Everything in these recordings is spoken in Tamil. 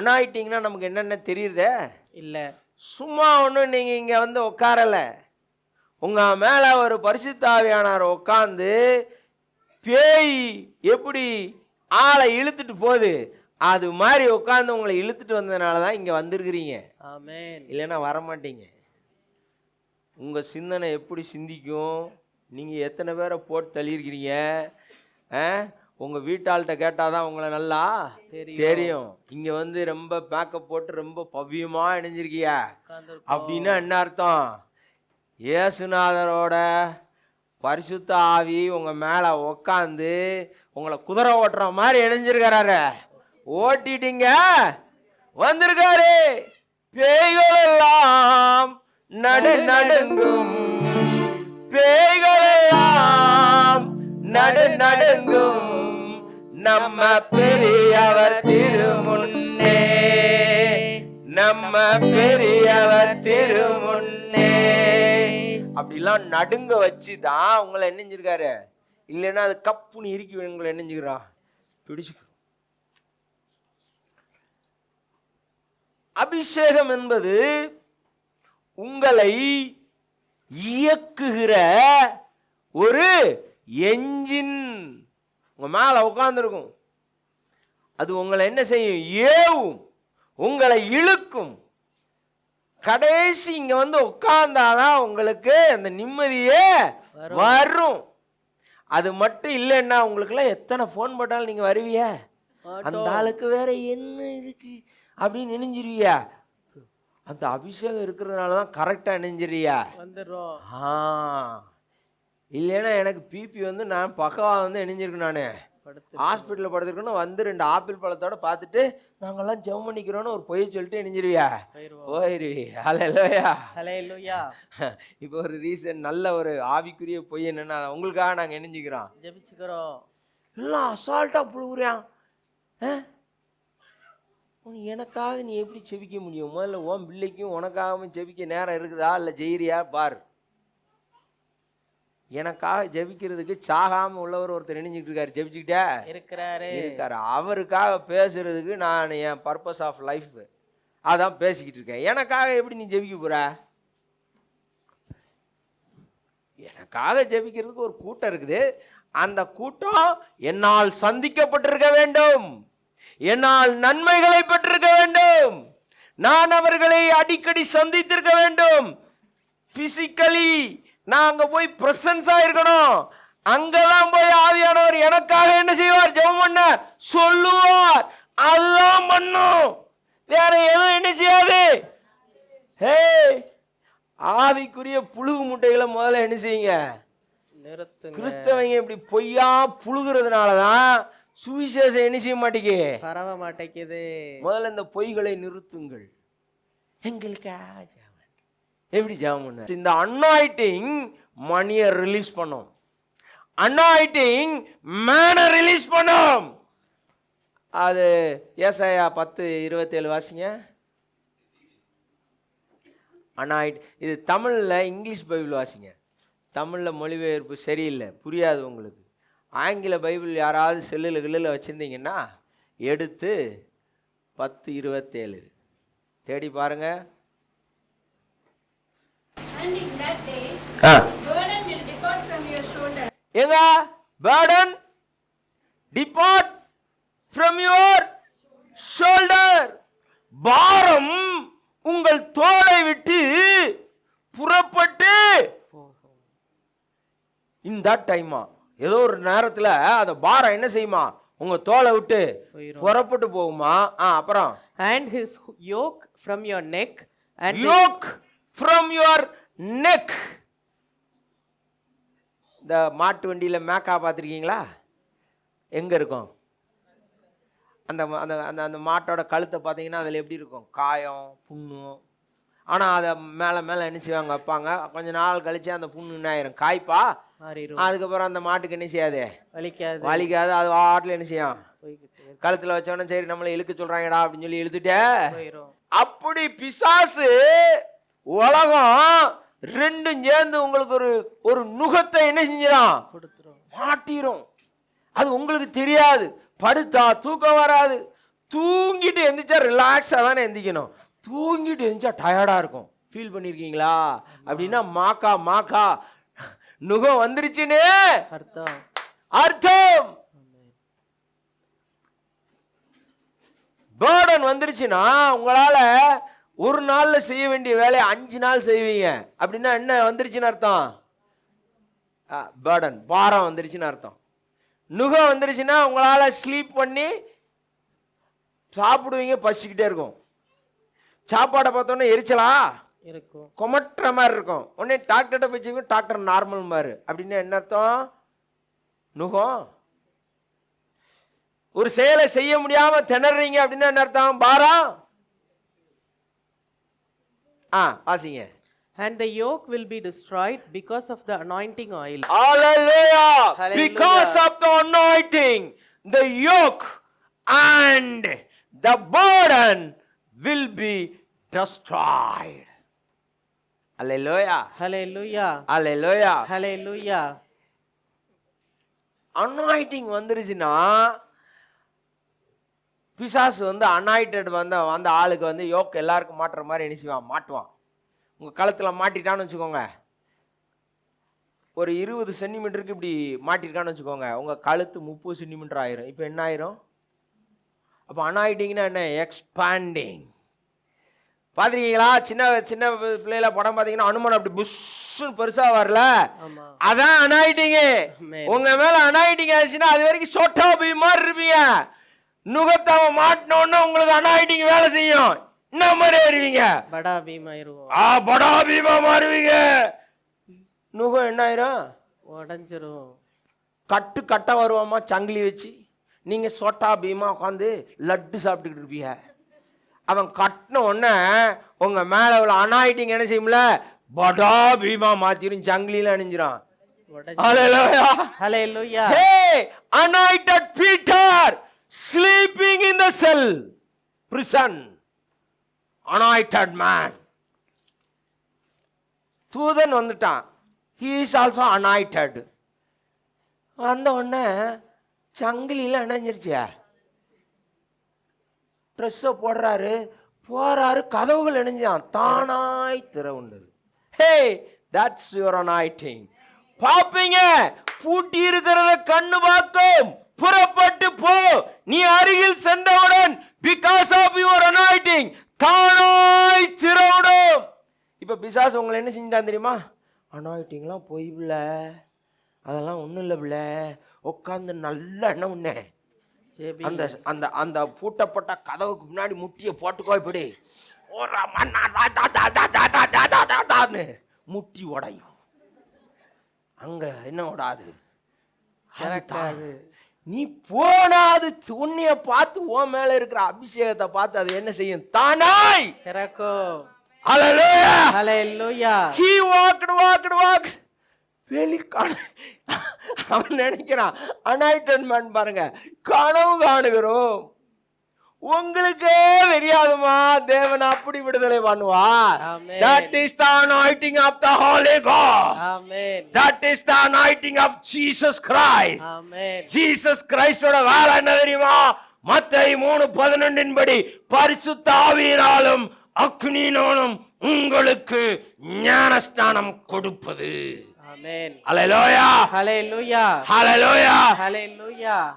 அனாயிட்டிங்கன்னா நமக்கு என்னென்ன தெரியுதே? இல்ல. சும்மா ஒன்றும் நீங்கள் இங்கே வந்து உட்காரலை. உங்கள் மேலே ஒரு பரிசுத்தாவியானார் உட்காந்து பேய் எப்படி ஆளை இழுத்துட்டு போகுது? அது மாதிரி உட்காந்து உங்களை இழுத்துட்டு வந்ததுனால தான் இங்கே வந்திருக்கிறீங்க. ஆமென். இல்லைன்னா வரமாட்டீங்க. உங்கள் சிந்தனை எப்படி சிந்திக்கும்? நீங்கள் எத்தனை பேரை போட்டு தள்ளியிருக்கிறீங்க? உங்கள் வீட்டாள்கிட்ட கேட்டால் தான் உங்களை நல்லா தெரியும். இங்கே வந்து ரொம்ப மேக்கப் போட்டு ரொம்ப பவ்யமாக இணைஞ்சிருக்கியா. அப்படின்னா என்ன அர்த்தம்? இயேசுநாதரோட பரிசுத்த ஆவி உங்கள் மேலே உக்காந்து உங்களை குதிரை ஓட்டுற மாதிரி இணைஞ்சிருக்கிறாரு. ஓட்டிட்டீங்க? வந்திருக்காரு. பேய்கள் எல்லாம் நடு நடுங்கும். பேய்கள் எல்லாம் நடு நடுங்கும். நம்ம பெரியவர் திருமுன்னே. நம்ம பெரியவர் திருமுன்னே. அப்படிலாம் நடுங்க வச்சு தான் உங்களை என்னஞ்சிருக்காரு இல்லைன்னா அது கப்புன்னு இறுக்கி உங்களை என்னஞ்சுக்கிறான் பிடிச்சுக்கிறோம் அபிஷேகம் என்பது உங்களை இயக்குகிற ஒரு எஞ்சின் உங்க மேல உட்கார்ந்துருக்கும். அது உங்களை என்ன செய்யும்? ஏவும். உங்களை இழுக்கும். கடைசி இங்க வந்து உட்கார்ந்தாதான் உங்களுக்கு அந்த நிம்மதியே வரும். அது மட்டும் இல்லைன்னா உங்களுக்குலாம் எத்தனை ஃபோன் போட்டாலும் நீங்க வருவிய? அந்த. ஆளுக்கு வேற என்ன இருக்கு? அப்படின்னு நினைஞ்சிருவியா? அந்த அபிஷேகம் இருக்கிறதுனால தான் கரெக்டாக நினைஞ்சிருவியா? ஆ. இல்லைன்னா எனக்கு பிபி வந்து நான் பக்கவா வந்து இணைஞ்சிருக்கேன் நான். படுத்து ஹாஸ்பிட்டலில் படுத்துருக்கணும் வந்து ரெண்டு ஆப்பிள் பழத்தோட பார்த்துட்டு நாங்கெல்லாம் ஜெபம் பண்ணிக்கிறோன்னு ஒரு பொய் சொல்லிட்டு இணைஞ்சிருவியா போயிருவி அல்லையா ஹalleluya. இப்போ ஒரு ரீசன் நல்ல ஒரு ஆவிக்குரிய பொய் என்னன்னா உங்களுக்காக நாங்கள் இணைஞ்சிக்கிறோம் ஜெபிச்சுக்கிறோம். எல்லாம் அசால்ட்டாக புழுகுறியான் எனக்காக நீ எப்படி செபிக்க முடியும்? முதல்ல உன் பிள்ளைக்கும் உனக்காகவும் செபிக்க நேரம் இருக்குதா? இல்லை ஜெயிரியா பார். எனக்காக ஜெபிக்கிறதுக்கு சாகாம உள்ளவர் ஒருத்தர் இணைஞ்சிட்டு இருக்காரு. ஜெபிச்சுக்கிட்டே? இருக்கிறாரு. இருக்காரு. அவருக்காக பேசுறதுக்கு நான் என் பர்பஸ் ஆஃப் லைஃப் அதான் பேசிக்கிட்டு இருக்கேன். எனக்காக எப்படி நீ ஜெபிக்க போற? எனக்காக ஜெபிக்கிறதுக்கு ஒரு கூட்டம் இருக்குது. அந்த கூட்டம் என்னால் சந்திக்கப்பட்டிருக்க வேண்டும். என்னால் நன்மைகளை பெற்றிருக்க வேண்டும். நான் அவர்களை அடிக்கடி சந்தித்திருக்க வேண்டும். பிசிக்கலி நான் அங்க போய் பிரசன்ஸா இருக்கணும். அங்கெல்லாம் போய் ஆவியானவர் எனக்காக என்ன செய்வார்? ஜெபம் பண்ண சொல்லுவார். அதெல்லாம் பண்ணும். வேற எதுவும் என்ன செய்யாது? ஹே ஆவிக்குரிய புழுகு முட்டைகளை முதல்ல என்ன செய்யுங்க? கிறிஸ்தவங்க இப்படி பொய்யா புழுகிறதுனால தான் சுவிசேஷம் என்ன செய்ய மாட்டேங்க பரவ மாட்டேங்குது. முதல்ல இந்த பொய்களை நிறுத்துங்கள். எங்களுக்காக. ஜெபம். எப்படி ஜெபம் பண்ண? இந்த அன்னாயிட்டிங் மணியை ரிலீஸ் பண்ணோம். அன்னாயிட்டிங் மேனை ரிலீஸ் பண்ணோம். அது ஏசாயா பத்து இருபத்தேழு வாசிங்க. அனாயிட் இது தமிழில் இங்கிலீஷ் பைபிள் வாசிங்க. தமிழில் மொழிபெயர்ப்பு சரியில்லை புரியாது உங்களுக்கு. ஆங்கில பைபிள் யாராவது செல்லில் கில்லில் வச்சுருந்தீங்கன்னா எடுத்து பத்து இருபத்தேழு. தேடி பாருங்கள் எங்க burden depart from your shoulder பாரம் உங்கள் தோளை விட்டு புறப்பட்டு இந்த டைமா ஏதோ ஒரு நேரத்துல அந்த பாரம் என்ன செய்யுமா? உங்க தோலை விட்டு. புறப்பட்டு போகுமா? ஆ அப்புறம்? And his yoke from your neck and his- yoke from your neck இந்த மாட்டு வண்டியில் மேக்கா பார்த்துருக்கீங்களா? எங்கே இருக்கும்? அந்த அந்த அந்த அந்த மாட்டோட கழுத்தை பார்த்தீங்கன்னா அதில் எப்படி இருக்கும்? காயம் புண்ணு. ஆனால் அதை மேலே மேலே என்ன செய்வாங்க வைப்பாங்க. கொஞ்ச நாள் கழிச்சு அந்த புண்ணு என்ன ஆயிரும்? காய்ப்பா? அதுக்கப்புறம் அந்த மாட்டுக்கு என்ன செய்யாது? வலிக்காது. வலிக்காது. அது வாட்டில் என்ன செய்யும். கழுத்தில் வச்சோன்னே சரி நம்மளை இழுக்க சொல்கிறாங்கடா அப்படின்னு சொல்லி இழுத்துட்டே அப்படி பிசாசு உலகம் ரெண்டும் சேர்ந்து உங்களுக்கு ஒரு ஒரு நுகத்தை என்ன செஞ்சிடும் மாட்டிரும். அது உங்களுக்கு தெரியாது. படுத்தா தூக்கம் வராது. தூங்கிட்டு எந்திரிச்சா ரிலாக்ஸாக தானே எந்திக்கணும். தூங்கிட்டு எந்திரிச்சா டயர்டாக இருக்கும். ஃபீல் பண்ணியிருக்கீங்களா அப்படின்னா மாக்கா மாக்கா நுகம் வந்துருச்சுன்னு அர்த்தம். அர்த்தம். பேர்டன் வந்துருச்சுன்னா உங்களால ஒரு நாள்ல செய்ய வேண்டிய வேலையை அஞ்சு நாள் செய்வீங்க. அப்படின்னா என்ன வந்துருச்சுன்னு அர்த்தம்? பேர்டன் பாரம் வந்துருச்சுன்னு அர்த்தம். நுகம் வந்துருச்சுன்னா உங்களால ஸ்லீப் பண்ணி சாப்பிடுவீங்க பசிக்கிட்டே இருக்கும். சாப்பாடை பார்த்தோன்னே எரிச்சலா? இருக்கும். கொமட்டுற மாதிரி இருக்கும். உடனே டாக்டர்கிட்ட போய் டாக்டர் நார்மல் மாதிரி அப்படின்னா என்ன அர்த்தம்? நுகம் ஒரு செயலை செய்ய முடியாம திணறீங்க அப்படின்னா என்ன அர்த்தம்? பாரம். ஆ வாசிங்க And the yoke will be destroyed because of the anointing oil. Hallelujah. Hallelujah. Because of the anointing, the yoke and the burden will be destroyed. Hallelujah. Hallelujah. Hallelujah. Hallelujah. அனாயிட்டிங் வந்துருச்சுன்னா பிசாசு வந்து அனாயிட்டட் வந்த வந்த ஆளுக்கு வந்து யோக் எல்லாருக்கும் மாட்டுற மாதிரி என்ன செய்வான்? மாட்டுவான். உங்கள் கழுத்தில் மாட்டிட்டான்னு வச்சுக்கோங்க. ஒரு இருபது சென்டிமீட்டருக்கு இப்படி மாட்டிருக்கான்னு வச்சுக்கோங்க. உங்கள் கழுத்து முப்பது சென்டிமீட்டர் ஆயிரும். இப்போ என்ன ஆயிரும்? அப்போ அனாயிட்டிங்னா என்ன? எக்ஸ்பாண்டிங் பார்த்துருக்கீங்களா சின்ன சின்ன பிள்ளைல படம் பார்த்தீங்கன்னா அனுமன் அப்படி புஷ்ஷுன்னு பெருசாக வரல. அதான் அனாயிட்டிங்க. Amen. உங்க மேல அனாயிட்டிங் ஆச்சுன்னா அது வரைக்கும் சொட்டா போய் மாதிரி இருப்பீங்க. நுகத்தாவ மாட்டினோன்னு உங்களுக்கு அனாயிட்டிங் வேலை செய்யும். என்ன மாதிரி ஆயிருவீங்க? படா பீமாயிருவோம். ஆ படா பீமா மாறுவீங்க. நுகம் என்ன ஆயிரும் உடஞ்சிரும். கட்டு கட்ட வருவாமா? சங்கிலி வச்சு. நீங்க சொட்டா பீமா உட்காந்து லட்டு சாப்பிட்டுக்கிட்டு இருப்பீங்க. அவன் கட்டின உடனே உங்க மேல உள்ள அனாயிட்டிங் என்ன செய்யும்ல? படா பீமா மாத்திரும் சங்கிலியில அணிஞ்சிரும். உடஞ்சி Hallelujah. Sleeping in the cell prison anointed man தூதன் வந்துட்டான். ஹீ இஸ் ஆல்சோ அனாய்டட் வந்த உடனே சங்கிலியில் இணைஞ்சிருச்சியா ட்ரெஸ்ஸை போடுறாரு. போகிறாரு கதவுகள் இணைஞ்சான் தானாய் திறவுண்டது. ஹே தட்ஸ் யுவர் அனாய்டிங் பார்ப்பீங்க. பூட்டி இருக்கிறத கண்ணு பார்க்கும். புறப்பட்டு போ. நீ அருகில் சென்றவுடன் பிகாஸ் ஆஃப் யுவர் அனாயிட்டிங் தானாய் திறவிடும் இப்போ பிசாஸ் உங்களை என்ன செஞ்சுட்டான் தெரியுமா? அனாயிட்டிங்லாம் போய் பிள்ள. அதெல்லாம் ஒன்றும் இல்லை பிள்ள. உட்காந்து நல்லா என்ன உண்ணே அந்த அந்த அந்த பூட்டப்பட்ட கதவுக்கு முன்னாடி முட்டியை போட்டுக்கோ இப்படி. முட்டி உடையும். அங்கே என்ன விடாது நீ போனாது உன்னைய பார்த்து உன் மேல இருக்கிற அபிஷேகத்தை பார்த்து அது என்ன செய்யும் தானாய் திறக்கும் Hallelujah. Hallelujah. He walked, walked, walked. வெளி காண அவன் நினைக்கிறான் அனாயிட்டன் மேன் பாருங்க கனவு காணுகிறோம் உங்களுக்கே தெரியாதுமா தேவன் அப்படி விடுதலை பண்ணுவார். That is the anointing of the holy God amen. That is the anointing of Jesus Christ amen. Jesus கிரைஸ்டோட வேலை என்ன தெரியுமா? மத்தை மூணு பதினொன்றின் படி பரிசுத்த ஆவியினாலும் அக்னினாலும் உங்களுக்கு ஞானஸ்தானம் கொடுப்பது.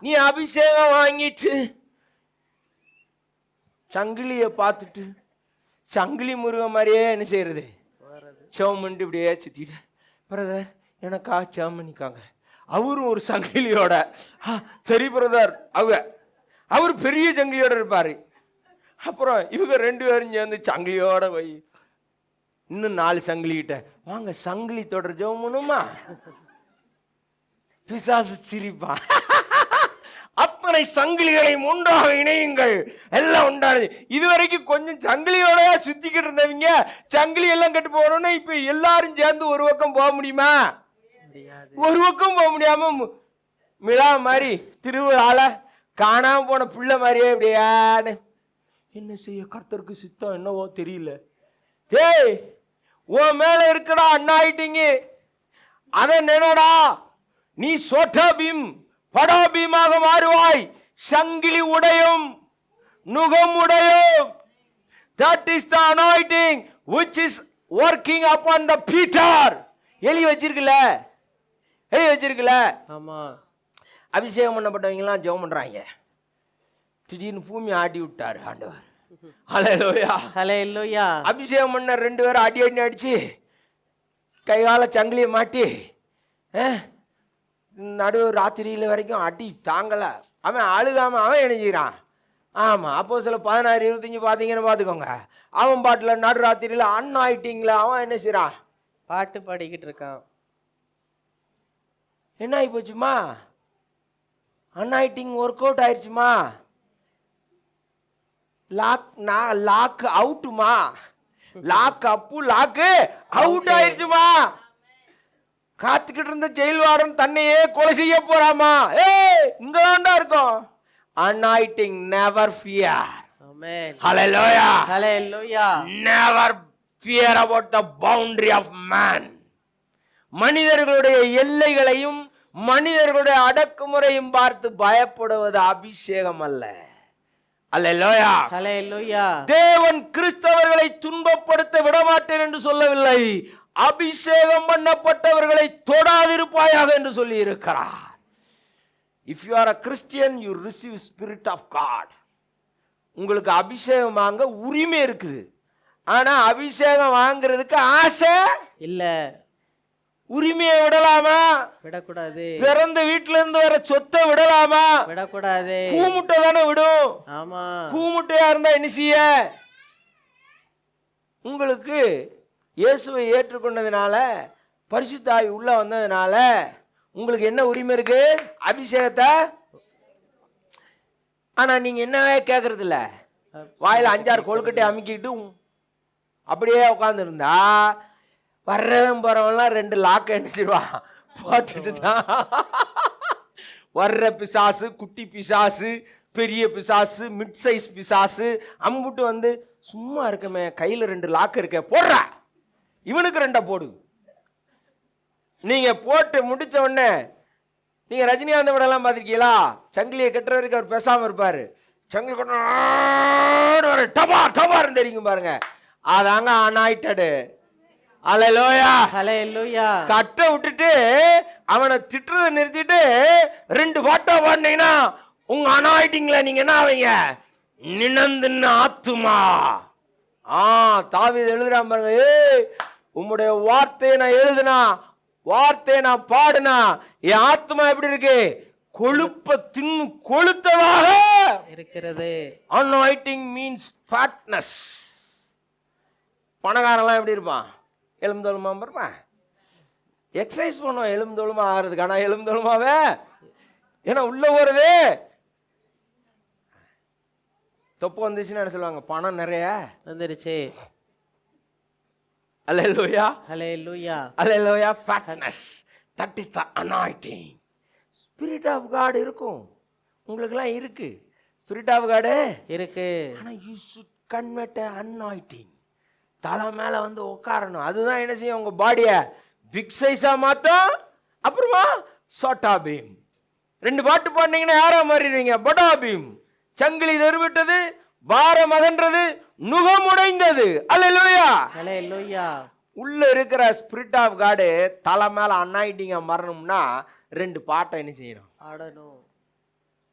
நீ அபிஷேகம் வாங்கிட்டு சங்கிலியை பார்த்துட்டு சங்கிலி முருகன் மாதிரியே என்ன செய்யறது? வருது. இப்படியே சுத்திட்டு பிரதர் எனக்கா செவம் அவரும் ஒரு சங்கிலியோட சரி பிரதர் அவங்க அவர் பெரிய சங்கிலியோட இருப்பார். அப்புறம் இவங்க ரெண்டு பேரும் சேர்ந்து சங்கிலியோட போய் இன்னும் நாலு சங்கிலிகிட்ட வாங்க சங்கிலி தொடர் ஜெபம் பண்ணுமா பிசாசு சிரிப்பான். அத்தனை சங்கிலிகளை ஒன்றாக இணையுங்கள். எல்லாம் உண்டானது. இதுவரைக்கும் கொஞ்சம் சங்கிலியோட சுத்திக்கிட்டு இருந்தவங்க சங்கிலி எல்லாம் கட்டு போறோம்னா இப்ப எல்லாரும் சேர்ந்து ஒரு பக்கம் போக முடியுமா. ஒரு பக்கம் போக முடியாம மிளா மாதிரி திருவிழால காணாம போன பிள்ளை மாதிரியே இப்படியான்னு. என்ன செய்ய கர்த்தருக்கு சித்தம் என்னவோ தெரியல. ஏய் உன் மேல இருக்கடா அண்ணாயிட்டீங்க. அதை நினைடா. நீ சோட்டா பீம் படா பீமாக மாறுவாய் சங்கிலி உடையும். நுகமுடையோம் that is the anointing which is working upon the Peter எழுதி வச்சிருக்குல்ல? எழுதி வச்சிருக்குல்ல? ஆமா. அபிஷேகம் பண்ணப்பட்டவங்கலாம் ஜெபம் பண்றாங்க. திடீர்னு பூமி ஆட்டி விட்டாரு ஆண்டவர். ஹalleluya ஹalleluya அபிஷேகம் பண்ண ரெண்டு பேரும் அடி அடி அடிச்சு கைகால சங்கிலியை மாட்டி நடு ராத்திரியில் வரைக்கும் அடி தாங்கலை. அவன் அழுகாம அவன் என்ன செய்கிறான் ஆமாம் அப்போ சில பதினாறு இருபத்தஞ்சி பார்த்தீங்கன்னு பார்த்துக்கோங்க அவன் பாட்டில் நடு ராத்திரியில் அண்ணன் ஆயிட்டிங்களா? அவன் என்ன செய்கிறான் பாட்டு பாடிக்கிட்டு இருக்கான். என்ன ஆகி போச்சுமா? அன்ஆயிட்டிங் ஒர்க் அவுட் ஆயிடுச்சுமா லாக் நான் லாக் அவுட்டுமா லாக் அப்பு லாக்கு அவுட் ஆயிடுச்சுமா காத்துக்கிட்டு இருந்த ஜெயில் வார்டன் தன்னையே கொலை செய்ய போறாமா? ஏய் இங்க தான்டா இருக்கோம் anointing never fear hallelujah hallelujah never fear about the boundary of man மனிதர்களுடைய எல்லைகளையும் மனிதர்களுடைய அடக்குமுறையும் பார்த்து பயப்படுவது அபிஷேகம் அல்ல ஹalleluya தேவன் கிறிஸ்தவர்களை துன்பப்படுத்த விடமாட்டேன் என்று சொல்லவில்லை. அபிஷேகம் பண்ணப்பட்டவர்களை தொடாதிருப்பாயாக என்று சொல்லி இருக்கிறார் if you are a Christian you receive spirit of God உங்களுக்கு அபிஷேகம் வாங்க உரிமை இருக்குது. ஆனா அபிஷேகம் வாங்குறதுக்கு ஆசை இல்ல. உரிமையை விடலாமா? விடக்கூடாது. பிறந்த வீட்டுல இருந்து வர சொத்தை விடலாமா? விடக்கூடாது. கூமுட்டை தானே விடும். ஆமா. கூமுட்டையா இருந்தா என்ன செய்ய? உங்களுக்கு இயேசுவை ஏற்றுக்கொண்டதுனால பரிசுத்தாவி உள்ளே வந்ததுனால உங்களுக்கு என்ன உரிமை இருக்கு? அபிஷேகத்தை? ஆனால் நீங்கள் என்னவே கேட்கறது இல்ல அஞ்சாறு கொழுக்கட்டை அமுக்கிட்டு அப்படியே உட்காந்துருந்தா வர்றவன் போகிறவன்லாம் ரெண்டு லாக்க அடிச்சிருவான் பார்த்துட்டு தான். வர்ற பிசாசு குட்டி பிசாசு பெரிய பிசாசு மிட் சைஸ் பிசாசு அம்புட்டு வந்து சும்மா இருக்கமே கையில் ரெண்டு லாக்கு இருக்க போடுற. இவனுக்கு ரெண்டை போடு. நீங்க போட்டு முடிச்ச உடனே நீங்க ரஜினிகாந்த் படம்லாம் பார்த்திருக்கீங்களா? சங்கிலியை கட்டுற வரைக்கும் அவர் பேசாம இருப்பாரு. சங்கிலி கட்ட டபா டபார்னு தெரியும் பாருங்க. அதாங்க அனாயிட்டடு. அலையிலோயா. ஹalleluya கட்ட விட்டுட்டு அவனை திட்டுறதை நிறுத்திட்டு ரெண்டு பாட்டா பாடினீங்கன்னா உங்க அனாயிட்டிங்கள நீங்க என்ன ஆவீங்க? நினந்துன்னு ஆத்துமா. ஆ தாவீது எழுதுறான் பாருங்க. ஏய் உம்முடைய வார்த்தையை நான் எழுதுனா வார்த்தையை நான் பாடுனா என் ஆத்மா எப்படி இருக்கு? கொழுப்ப தின்னு கொளுத்ததாக இருக்கிறது. அன்வைட்டிங் மீன்ஸ் ஃபேட்னஸ் பணக்காரன்லாம் எப்படி இருப்பான்? எலும்புதோலுமா இருப்பான் எக்ஸசைஸ் பண்ணுவான் எலும்புதோலுமா ஆகிறதுக்கு. ஆனால் எலும்புதோலுமாவே ஏன்னா உள்ள போகிறது தொப்பு வந்துச்சுன்னு என்ன சொல்லுவாங்க? பணம் நிறைய. வந்துருச்சு. அல்லையா ஹalleluya அல்லையா fatness that is the anointing spirit of God இருக்கும். உங்களுக்கெல்லாம் இருக்கு. ஸ்பிரிட் ஆஃப் காடு இருக்கு. ஆனால் யூ சுட் கன்வெர்ட் அன்னாயிட்டிங் தலை மேலே வந்து உட்காரணும். அதுதான் என்ன செய்யும்? உங்கள் பாடியை பிக் சைஸாக மாற்றும் அப்புறமா சோட்டா பீம் ரெண்டு பாட்டு பாடினீங்கன்னா யாரா மாறிடுவீங்க? படா பீம் சங்கிலி தெருவிட்டது பாரம் அகன்றது நுகமுடைந்தது. ஹalleluya உள்ள இருக்கிற ஸ்பிரிட் ஆஃப் காடு தலை மேலே அன்னாயிட்டிங்க மறணும்னா ரெண்டு பாட்டை என்ன செய்யணும்? ஆடணும்.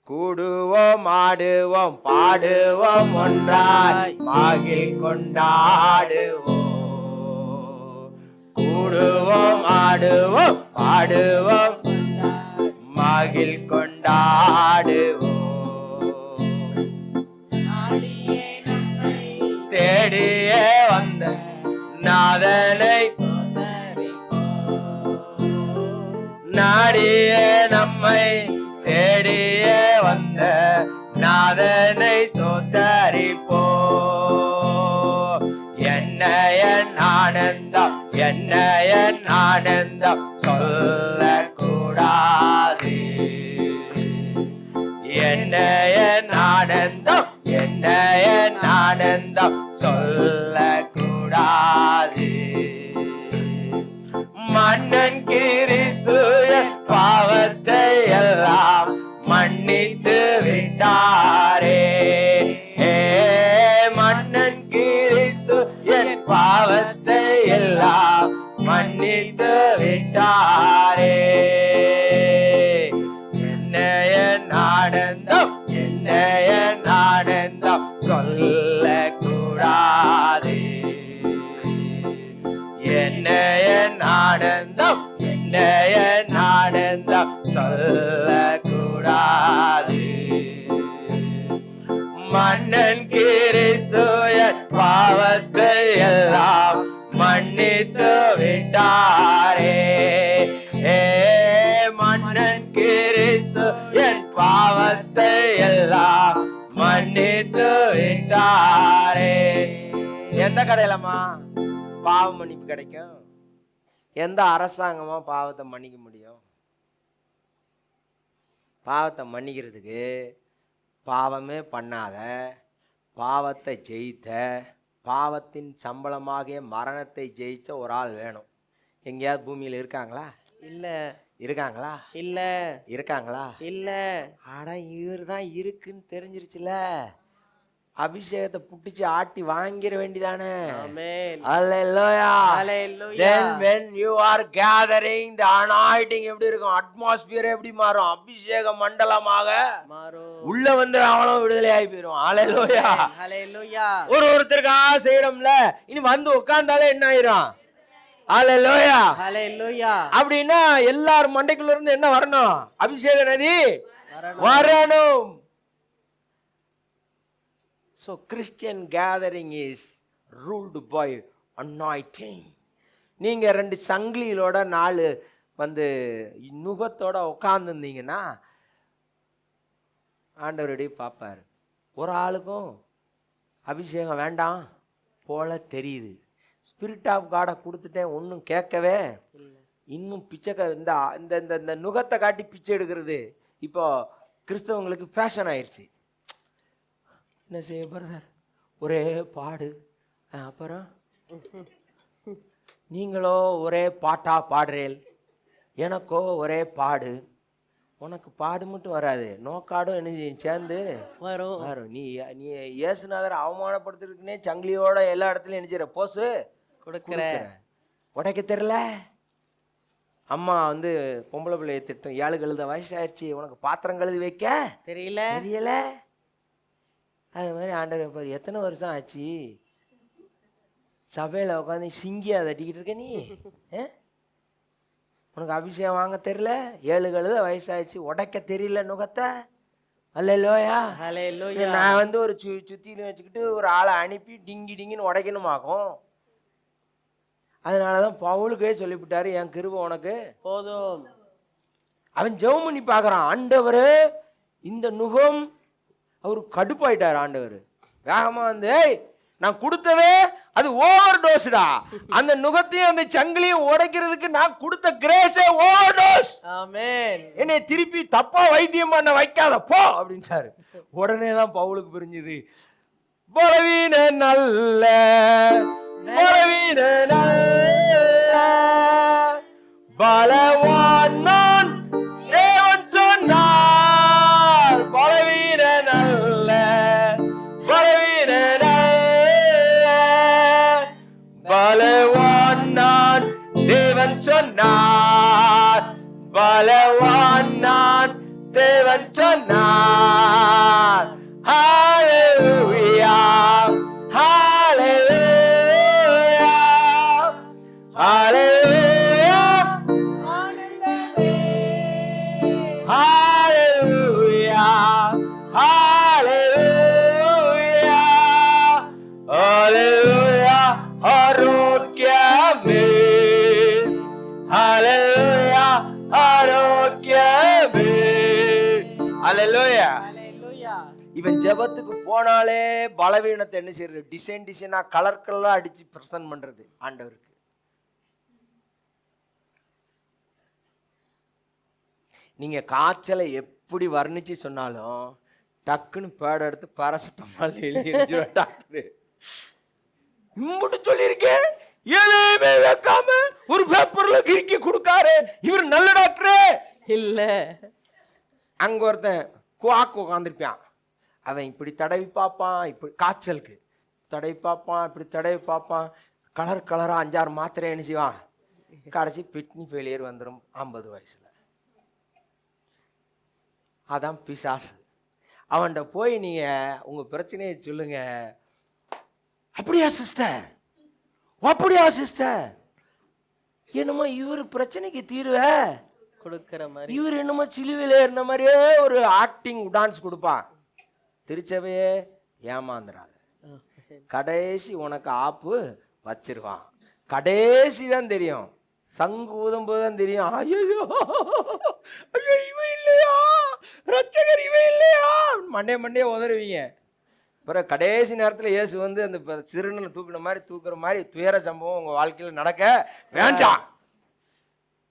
கூடுவோம் ஆடுவோம் பாடுவோம் ஒன்றாய் மாகில் கொண்டாடுவோம். கூடுவோம் ஆடுவோம் பாடுவோம் மாகில் கொண்டாடுவோம். தேடியே வந்த நாதனை. நாடியே நம்மை தேடியே வந்த நாதனை சோத்தரிப்போ என்ன என் ஆனந்தம் என்ன என் ஆனந்தம் சொல்ல எந்த கடையிலம்மா பாவ மன்னிப்பு கிடைக்கும்? எந்த அரசாங்கமா பாவத்தை மன்னிக்க முடியும்? பாவத்தை மன்னிக்கிறதுக்கு பாவமே பண்ணாத பாவத்தை ஜெயித்த பாவத்தின் சம்பளமாகிய மரணத்தை ஜெயிச்ச ஒரு ஆள் வேணும். எங்கேயாவது பூமியில் இருக்காங்களா? இல்ல. இருக்காங்களா? இல்ல. இருக்காங்களா? இல்ல. ஆட இவர் தான் இருக்குன்னு தெரிஞ்சிருச்சுல. அபிஷேகத்தை புட்டிச்சு ஆட்டி வாங்கிட வேண்டிதானே? you are gathering the anointing எப்படி இருக்கும்? அட்மாஸ்பியர் எப்படி மாறும்? அபிஷேக மண்டலமாக மாறும். உள்ள வந்து அவனும் விடுதலை ஆகி போயிடும் ஹalleluya ஒரு ஒருத்தருக்காக செய்யறோம்ல இனி வந்து உட்கார்ந்தாலே என்ன ஆயிரும்? ஹalleluya அப்படின்னா எல்லார் மண்டைக்குள்ள இருந்து என்ன வரணும்? அபிஷேக நதி வரணும். So Christian gathering is ruled by anointing நீங்கள் ரெண்டு சங்கிலிகளோட நாலு வந்து நுகத்தோட உட்காந்துருந்தீங்கன்னா ஆண்டவருடைய பார்ப்பார். ஒரு ஆளுக்கும் அபிஷேகம் வேண்டாம் போல தெரியுது. ஸ்பிரிட் ஆஃப் காடை கொடுத்துட்டேன் ஒன்றும் கேட்கவே. இன்னும் பிச்சை க- இந்த இந்த இந்த இந்த நுகத்தை காட்டி பிச்சை எடுக்கிறது இப்போ கிறிஸ்தவங்களுக்கு ஃபேஷன் ஆயிடுச்சு என்ன செய்ய பிரதர் ஒரே பாடு. அப்புறம் நீங்களோ ஒரே பாட்டா பாடுறேல் எனக்கோ ஒரே பாடு. உனக்கு பாடு மட்டும் வராது. நோக்காடும் என்ன சேர்ந்து வரும். வரும். நீ நீ இயேசுநாதரை அவமானப்படுத்துறதுக்குனே சங்கிலியோட எல்லா இடத்துலையும் என்ன செய்யற போசு. கொடுக்கிற. உடைக்க தெரியல? அம்மா வந்து பொம்பளை பிள்ளைய திட்டம். ஏழு கழுத வயசாயிருச்சு. உனக்கு பாத்திரம் கழுதி வைக்க? தெரியல. தெரியல? அது மாதிரி ஆண்டவர் பாரு எத்தனை வருஷம் ஆச்சு? சபையில் உட்காந்து சிங்கியா தட்டிக்கிட்டு இருக்க நீ? உனக்கு அபிஷேகம் வாங்க தெரியல? ஏழு கழுத வயசாயிடுச்சு. உடைக்க தெரியல நுகத்தை? அல்லையா ஹalleluya நான் வந்து ஒரு சு சுத்தின்னு வச்சுக்கிட்டு ஒரு ஆளை அனுப்பி டிங்கி டிங்கின்னு உடைக்கணுமாக்கும். அதனால தான் பவுலுக்கே சொல்லிவிட்டாரு என் கிருபை உனக்கு. போதும். அவன் ஜெபம் பண்ணி பார்க்குறான். ஆண்டவர் இந்த நுகம் அவர் கடுப்பாயிட்டார் ஆண்டவர். வேகமா வந்து "ஏய், நான் கொடுத்ததே அது ஓவர் டோஸ்டா அந்த நுகத்தையும் அந்த சங்கிலியும் உடைக்கிறதுக்கு நான் கொடுத்த கிரேஸே ஓவர் டோஸ் என்னை திருப்பி தப்பா வைத்தியம் பண்ண வைக்காத போ அப்படின்ட்டாரு. உடனே தான் பவுலுக்கு புரிஞ்சுது. பலவீன நல்ல பலவீன நல்ல பலவான் தேவன் சொன்னார் இவன் ஜெபத்துக்கு போனாலே பலவீனத்தை என்ன செய்யறது? டிசைன் டிசைனா கலர் கலரா அடிச்சு பிரசன்ட் பண்றது ஆண்டவருக்கு. நீங்க காய்ச்சலை எப்படி வர்ணிச்சு சொன்னாலும் டக்குன்னு பேட் எடுத்து பாராசட்டமால் எழுதி டாக்டர். இம்புட்டு சொல்லியிருக்கேன் எதையுமே வைக்காம ஒரு பேப்பர்ல கிறுக்கி கொடுக்காரு. இவர் நல்ல டாக்டரே. இல்ல. அங்கே ஒருத்தன் குவாக்கு உட்காந்துருப்பான் அவன் இப்படி தடவி பார்ப்பான் இப்படி காய்ச்சலுக்கு. தடவி பார்ப்பான் இப்படி தடவி பார்ப்பான். கலர் கலராக அஞ்சாறு மாத்திரை என்ன செய்வான்? கடைசி பிட்னி ஃபெயிலியர் வந்துடும் ஐம்பது வயசில். அதான் பிசாசு. அவன்கிட்ட போய் நீங்கள் உங்கள் பிரச்சனையை சொல்லுங்கள் அப்படியா சிஸ்டர் அப்படியா சிஸ்டர் என்னமோ இவர் பிரச்சனைக்கு தீர்வை? கொடுக்கிற மாதிரி. இவர் என்னமோ சிலுவையில் இருந்த மாதிரியே ஒரு ஆக்டிங் டான்ஸ் கொடுப்பான். திருச்சபையே ஏமாந்துடாது கடைசி உனக்கு ஆப்பு வச்சிருவான். கடைசி தான் தெரியும். சங்கு ஊதும்போது தான் தெரியும். ஐயோ ஐயோ இவன் இல்லையா? ரட்சகர் மண்டே மண்டே உதறுவீங்க. பிறகு கடைசி நேரத்தில் இயேசு வந்து அந்த ப- சிறுநனை தூக்குன மாதிரி தூக்குற மாதிரி துயர சம்பவம் உங்கள் வாழ்க்கையில் நடக்க வேண்டாம்.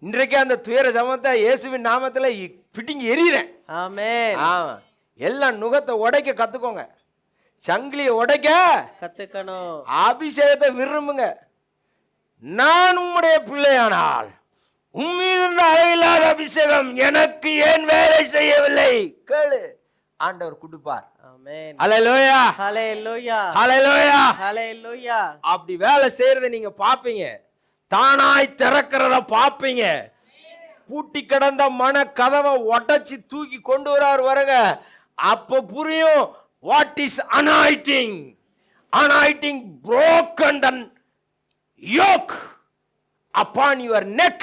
இன்றைக்கு அந்த துயர சம்பவத்தை இயேசுவின் நாமத்தில் பிடிங்கி எறிகிறேன். Amen. ஆ எல்லாம் நுகத்தை உடைக்க கற்றுக்கோங்க சங்கிலியை உடைக்க கத்துக்கணும். அபிஷேகத்தை விரும்புங்க. நான் உம்முடைய பிள்ளையானால் உம்மீது அளவில்லாத அபிஷேகம் எனக்கு ஏன் வேலை செய்யவில்லை? கேளு. ஆண்டவர் கொடுப்பார். அப்படி வேலை செய்யறத நீங்க பாப்பீங்க தானாய் திறக்கிறத பார்ப்பீங்க பூட்டி கிடந்த மன கதவை உடச்சி தூக்கி கொண்டு வரார் வரங்க அப்ப புரியும் what is anointing anointing broken the yoke upon your neck.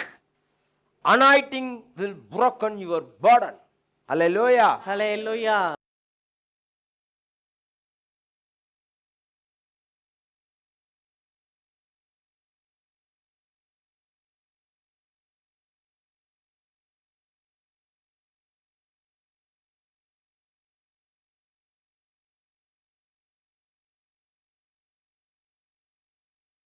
Will will your your burden. Hallelujah Hallelujah.